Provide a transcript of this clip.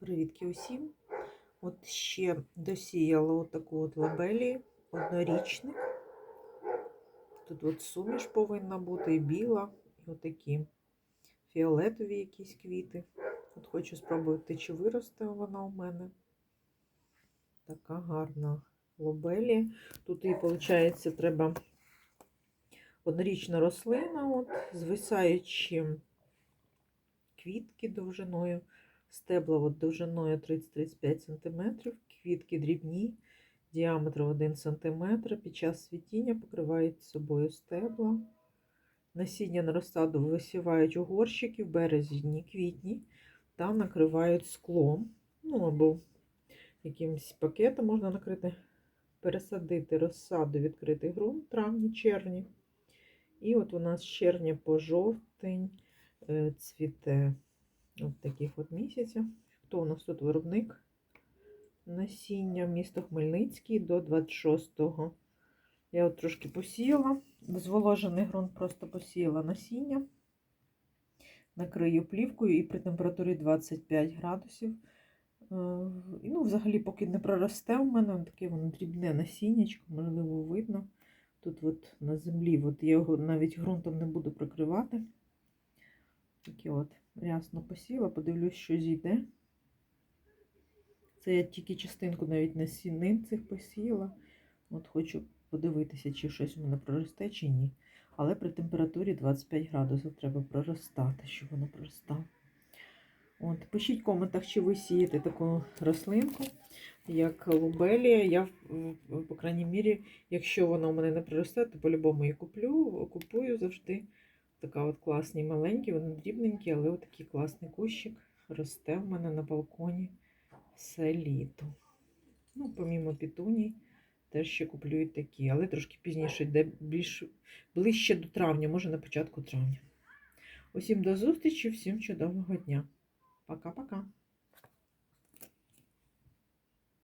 Привітки усім. От ще досіяла отаку от лабелі однорічник. Тут от суміш повинна бути і біла, і отакі фіолетові якісь квіти. От хочу спробувати, чи виросте вона у мене. Така гарна лобелі. Тут їй, виходить, треба однорічна рослина, от, звисаючим квітки довжиною. Стебла довжиною 30-35 см, квітки дрібні, діаметром 1 см. Під час світіння покривають собою стебла. Насіння на розсаду висівають у горщики в березні, квітні та накривають склом. Ну або якимось пакетом можна накрити, пересадити розсаду відкритий ґрунт травні, червні. І от у нас з червня по жовтень е, цвіте. От таких от місяців. Хто у нас тут виробник? Насіння місто Хмельницький до 26-го. Я от трошки посіяла, в зволожений ґрунт просто посіяла насіння. Накрию плівкою і при температурі 25 градусів. Е, Ну, взагалі, поки не проросте у мене таке воно дрібне насіннячко, можливо, видно. Тут от на землі, от я його навіть ґрунтом не буду прикривати. Такі от рясно посіла, подивлюсь, що зійде. Це я тільки частинку навіть насінин цих посіяла. От хочу подивитися, чи щось у мене проросте, чи ні. Але при температурі 25 градусів треба проростати, щоб воно проростало. От, пишіть в коментах, чи ви сієте таку рослинку, як лубелія. Я, по крайній мірі, якщо вона у мене не проросте, то по-любому її куплю, купую завжди. Така от класні маленькі, вони дрібненькі, але от такий класний кущик росте в мене на балконі все літо. Ну, помімо пітуній, теж ще куплю і такі, але трошки пізніше, де більш ближче до травня, може на початку травня. Усім до зустрічі, всім чудового дня. Пока-пока.